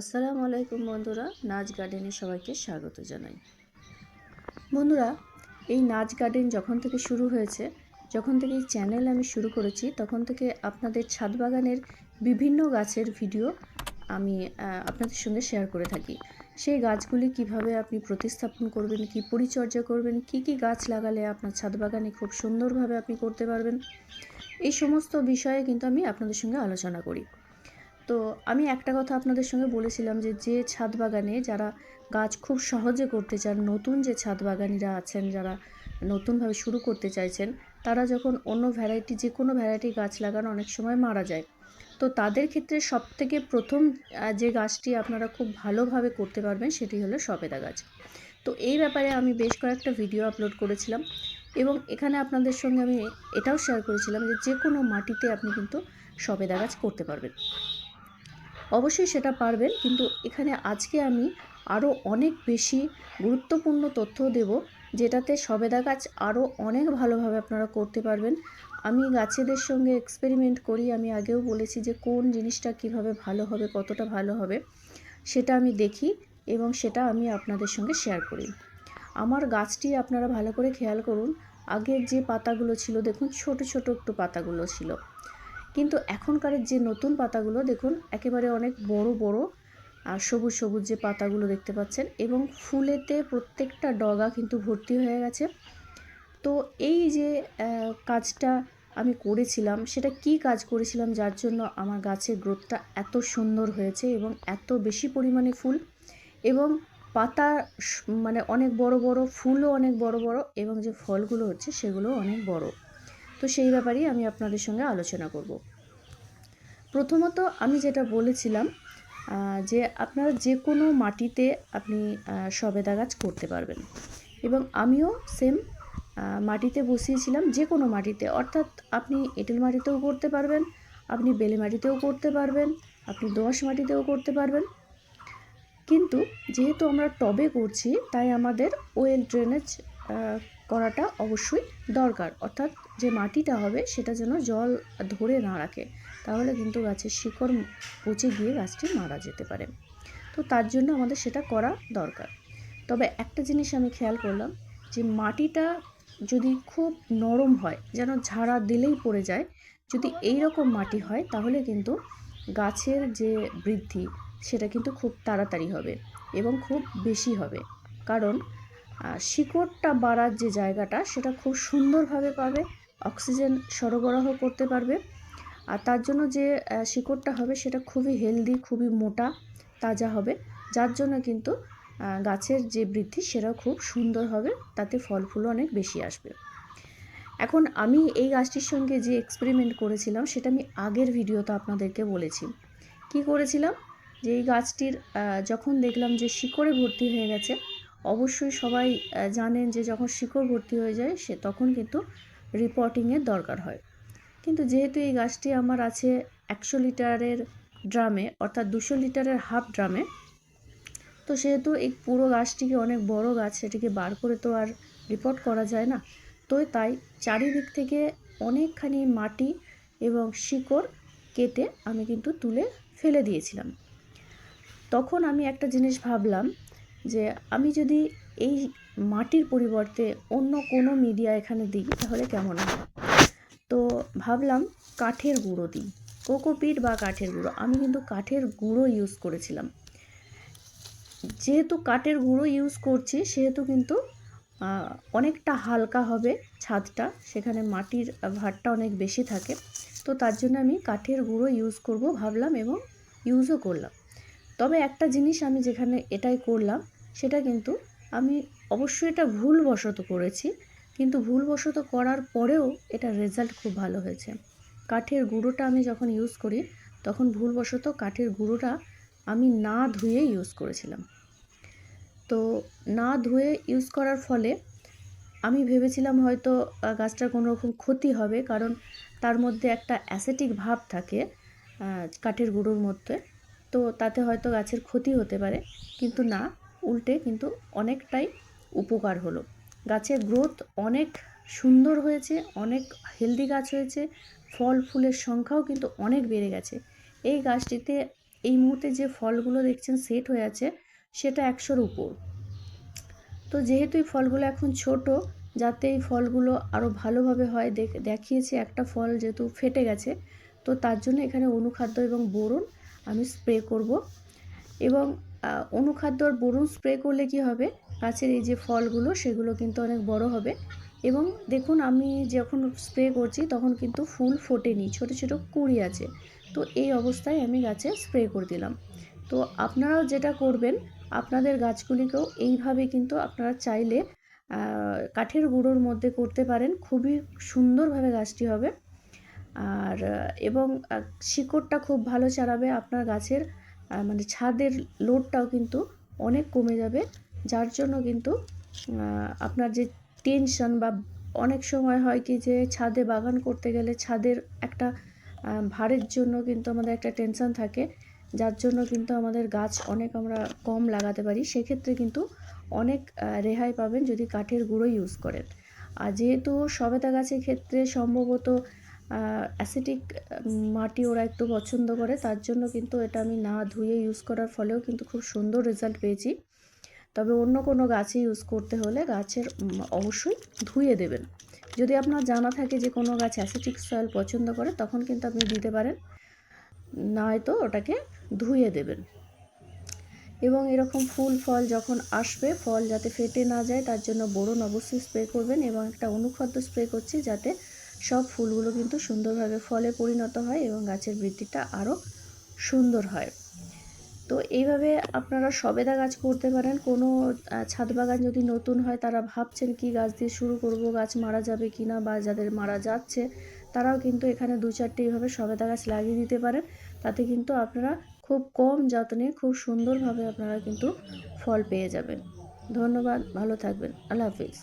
আসসালামু আলাইকুম বন্ধুরা, নাচ গার্ডেনে সবাইকে স্বাগত জানাই। বন্ধুরা, এই নাচ গার্ডেন যখন থেকে শুরু হয়েছে, যখন থেকে এই চ্যানেল আমি শুরু করেছি, তখন থেকে আপনাদের ছাদ বাগানের বিভিন্ন গাছের ভিডিও আমি আপনাদের সঙ্গে শেয়ার করে থাকি। সেই গাছগুলি কীভাবে আপনি প্রতিস্থাপন করবেন, কি পরিচর্যা করবেন, কি কি গাছ লাগালে আপনার ছাদ বাগানে খুব সুন্দরভাবে আপনি করতে পারবেন, এই সমস্ত বিষয়ে কিন্তু আমি আপনাদের সঙ্গে আলোচনা করি। তো আমি একটা কথা আপনাদের সঙ্গে বলেছিলাম যে যে ছাদ বাগানে যারা গাছ খুব সহজে করতে চান, নতুন যে ছাদ বাগানিরা আছেন, যারা নতুনভাবে শুরু করতে চাইছেন, তারা যখন অন্য ভ্যারাইটি যে কোনো ভ্যারাইটি গাছ লাগানো, অনেক সময় মারা যায়। তো তাদের ক্ষেত্রে সব থেকে প্রথম যে গাছটি আপনারা খুব ভালোভাবে করতে পারবেন, সেটি হলো সবেদা গাছ। তো এই ব্যাপারে আমি বেশ কয়েকটা ভিডিও আপলোড করেছিলাম এবং এখানে আপনাদের সঙ্গে আমি এটাও শেয়ার করেছিলাম যে যে কোনো মাটিতে আপনি কিন্তু সবেদা গাছ করতে পারবেন। অবশ্যই সেটা পারবেন, কিন্তু এখানে আজকে আমি আরও অনেক বেশি গুরুত্বপূর্ণ তথ্য দেব, যেটাতে সবেদা গাছ আরও অনেক ভালোভাবে আপনারা করতে পারবেন। আমি গাছেদের সঙ্গে এক্সপেরিমেন্ট করি, আমি আগেও বলেছি যে কোন জিনিসটা কীভাবে ভালো হবে, কতটা ভালো হবে, সেটা আমি দেখি এবং সেটা আমি আপনাদের সঙ্গে শেয়ার করি। আমার গাছটি আপনারা ভালো করে খেয়াল করুন, আগের যে পাতাগুলো ছিল, দেখুন ছোট ছোট একটু পাতাগুলো ছিল। কিন্তু এখনকারের যে নতুন পাতাগুলো, দেখুন, একেবারে অনেক বড় বড়, আর সবুজ সবুজ যে পাতাগুলো দেখতে পাচ্ছেন এবং ফুলেতে প্রত্যেকটা ডগা কিন্তু ভর্তি হয়ে গেছে। তো এই যে কাজটা আমি করেছিলাম, সেটা কি কাজ করেছিলাম যার জন্য আমার গাছের গ্রোথটা এত সুন্দর হয়েছে এবং এত বেশি পরিমাণে ফুল এবং পাতা মানে অনেক বড় বড়, ফুলও অনেক বড় বড় এবং যে ফলগুলো হচ্ছে সেগুলো অনেক বড়। তো সেই ব্যাপারেই আমি আপনাদের সঙ্গে আলোচনা করব। প্রথমত আমি যেটা বলেছিলাম যে আপনারা যে কোনো মাটিতে আপনি সবেদা গাছ করতে পারবেন। এবং আমিও সেম মাটিতে বসিয়েছিলাম যে কোনো মাটিতে। অর্থাৎ আপনি এঁটেল মাটিতেও করতে পারবেন, আপনি বেলে মাটিতেও করতে পারবেন, আপনি দোআঁশ মাটিতেও করতে পারবেন। কিন্তু যেহেতু আমরা টবে করছি, তাই আমাদের ওয়েল ড্রেনেজ করাটা অবশ্যই দরকার। অর্থাৎ যে মাটিটা হবে সেটা যেন জল ধরে না রাখে, তাহলে কিন্তু গাছের শিকড় পচে গিয়ে গাছটি মারা যেতে পারে। তো তার জন্য আমাদের সেটা করা দরকার। তবে একটা জিনিস আমি খেয়াল করলাম যে মাটিটা যদি খুব নরম হয়, যেন ঝাড়া দিলেই পড়ে যায়, যদি এই রকম মাটি হয়, তাহলে কিন্তু গাছের যে বৃদ্ধি সেটা কিন্তু খুব তাড়াতাড়ি হবে এবং খুব বেশি হবে। কারণ শিকড়টা বাড়ার যে জায়গাটা, সেটা খুব সুন্দরভাবে পাবে, অক্সিজেন সরবরাহ করতে পারবে। আর তার জন্য যে শিকড়টা হবে, সেটা খুবই হেলদি, খুবই মোটা, তাজা হবে। যার জন্য কিন্তু গাছের যে বৃদ্ধি, সেটাও খুব সুন্দর হবে, তাতে ফল ফুলও অনেক বেশি আসবে। এখন আমি এই গাছটির সঙ্গে যে এক্সপেরিমেন্ট করেছিলাম, সেটা আমি আগের ভিডিওতে আপনাদেরকে বলেছি। কি করেছিলাম? যে এই গাছটির যখন দেখলাম যে শিকড়ে ভর্তি হয়ে গেছে অবশ্যই সবাই জানেন যে যখন শিকড় ভর্তি হয়ে যায়, সে তখন কিন্তু রিপোর্টিংয়ের দরকার হয়। কিন্তু যেহেতু এই গাছটি আমার আছে একশো লিটারের ড্রামে, অর্থাৎ দুশো লিটারের হাফ ড্রামে, তো সেহেতু এই পুরো গাছটিকে অনেক বড় গাছ, সেটিকে বার করে তো আর রিপোর্ট করা যায় না। তো তাই চারিদিক থেকে অনেকখানি মাটি এবং শিকড় কেটে আমি কিন্তু তুলে ফেলে দিয়েছিলাম। তখন আমি একটা জিনিস ভাবলাম যে আমি যদি এই মাটির পরিবর্তে অন্য কোনো মিডিয়া এখানে দিই তাহলে কেমন হয়? তো ভাবলাম কাঠের গুঁড়ো দিই। কোকোপিট বা কাঠের গুঁড়ো। আমি কিন্তু কাঠের গুঁড়ো ইউজ করেছিলাম। যেহেতু কাঠের গুঁড়ো ইউজ করছি, সেহেতু কিন্তু অনেকটা হালকা হবে ছাদটা। সেখানে মাটির ভারটা অনেক বেশি থাকে। তো তার জন্য আমি কাঠের গুঁড়ো ইউজ করব, ভাবলাম এবং ইউজও করলাম। তবে একটা জিনিস আমি যেখানে এটাই করলাম সেটা কিন্তু আমি অবশ্যই এটা ভুলবশত করেছি। কিন্তু ভুলবশত করার পরেও এটা রেজাল্ট খুব ভালো হয়েছে। কাঠের গুঁড়োটা আমি যখন ইউজ করি, তখন ভুলবশত কাঠের গুঁড়োটা আমি না ধুয়ে ইউজ করেছিলাম। তো না ধুয়ে ইউজ করার ফলে আমি ভেবেছিলাম হয়তো গাছটার কোনো রকম ক্ষতি হবে। কারণ তার মধ্যে একটা অ্যাসেটিক ভাব থাকে কাঠের গুঁড়োর মধ্যে। তো তাতে হয়তো গাছের ক্ষতি হতে পারে। কিন্তু না উল্টে কিন্তু অনেকটাই উপকার হলো। গাছের গ্রোথ অনেক সুন্দর হয়েছে, অনেক হেলদি গাছ হয়েছে, ফল ফুলের সংখ্যাও কিন্তু অনেক বেড়ে গেছে। এই গাছটিতে এই মুহূর্তে যে ফলগুলো দেখছেন সেট হয়ে আছে, সেটা একশোর উপর। তো যেহেতু এই ফলগুলো এখন ছোট, যাতে এই ফলগুলো আরও ভালোভাবে হয়, দেখ- দেখিয়েছি একটা ফল যেহেতু ফেটে গেছে, তো তার জন্য এখানে অনুখাদ্য এবং বোরন আমি স্প্রে করব। এবং অনুখাদ্য আর স্প্রে করলে কি হবে? গাছের এই যে ফলগুলো, সেগুলো কিন্তু অনেক বড় হবে। এবং দেখুন, আমি যখন স্প্রে করছি, তখন কিন্তু ফুল ফোটেনি, ছোট ছোট কুঁড়ি আছে। তো এই অবস্থায় আমি গাছে স্প্রে করে দিলাম। তো আপনারাও যেটা করবেন, আপনাদের গাছগুলিকেও এইভাবে কিন্তু আপনারা চাইলে কাঠের গুঁড়োর মধ্যে করতে পারেন। খুবই সুন্দরভাবে গাছটি হবে। আর, এবং শিকড়টা খুব ভালো চালাবে আপনার গাছের। মানে ছাদের লোডটাও কিন্তু অনেক কমে যাবে, যার জন্য কিন্তু আপনার যে টেনশন বা অনেক সময় হয় কি যে ছাদে বাগান করতে গেলে ছাদের একটা ভারের জন্য কিন্তু আমাদের একটা টেনশন থাকে, যার জন্য কিন্তু আমাদের গাছ অনেক আমরা কম লাগাতে পারি। সেক্ষেত্রে কিন্তু অনেক রেহাই পাবেন যদি কাঠের গুঁড়ো ইউজ করেন। আর যেহেতু সবেদা গাছের ক্ষেত্রে সম্ভবত অ্যাসিটিক মাটি ওরা একটু পছন্দ করে, তার জন্য কিন্তু এটা আমি না ধুয়ে ইউজ করার ফলেও কিন্তু খুব সুন্দর রেজাল্ট পেয়েছি। তবে অন্য কোনো গাছে ইউজ করতে হলে গাছের অবশ্যই ধুয়ে দেবেন। যদি আপনার জানা থাকে যে কোনো গাছ অ্যাসিটিক সয়েল পছন্দ করে, তখন কিন্তু আপনি দিতে পারেন। নয়তো ওটাকে ধুয়ে দেবেন। এবং এরকম ফুল, ফল যখন আসবে, ফল যাতে ফেটে না যায়, তার জন্য বোরন অবশ্যই স্প্রে করবেন এবং একটা অনুখাদ্য স্প্রে করছি যাতে সব ফুলগুলো কিন্তু সুন্দরভাবে ফলে পরিণত হয় এবং গাছের বৃদ্ধিটা আরও সুন্দর হয়। তো এইভাবে আপনারা সবেদা গাছ করতে পারেন। কোনো ছাদ বাগান যদি নতুন হয়, তারা ভাবছেন কি গাছ দিয়ে শুরু করব, গাছ মারা যাবে কি না বা যাদের মারা যাচ্ছে, তারাও কিন্তু এখানে দু চারটে এইভাবে সবেদা গাছ লাগিয়ে দিতে পারেন। তাতে কিন্তু আপনারা খুব কম যত্নে, খুব সুন্দরভাবে আপনারা কিন্তু ফল পেয়ে যাবেন। ধন্যবাদ, ভালো থাকবেন। আল্লাহ হাফিজ।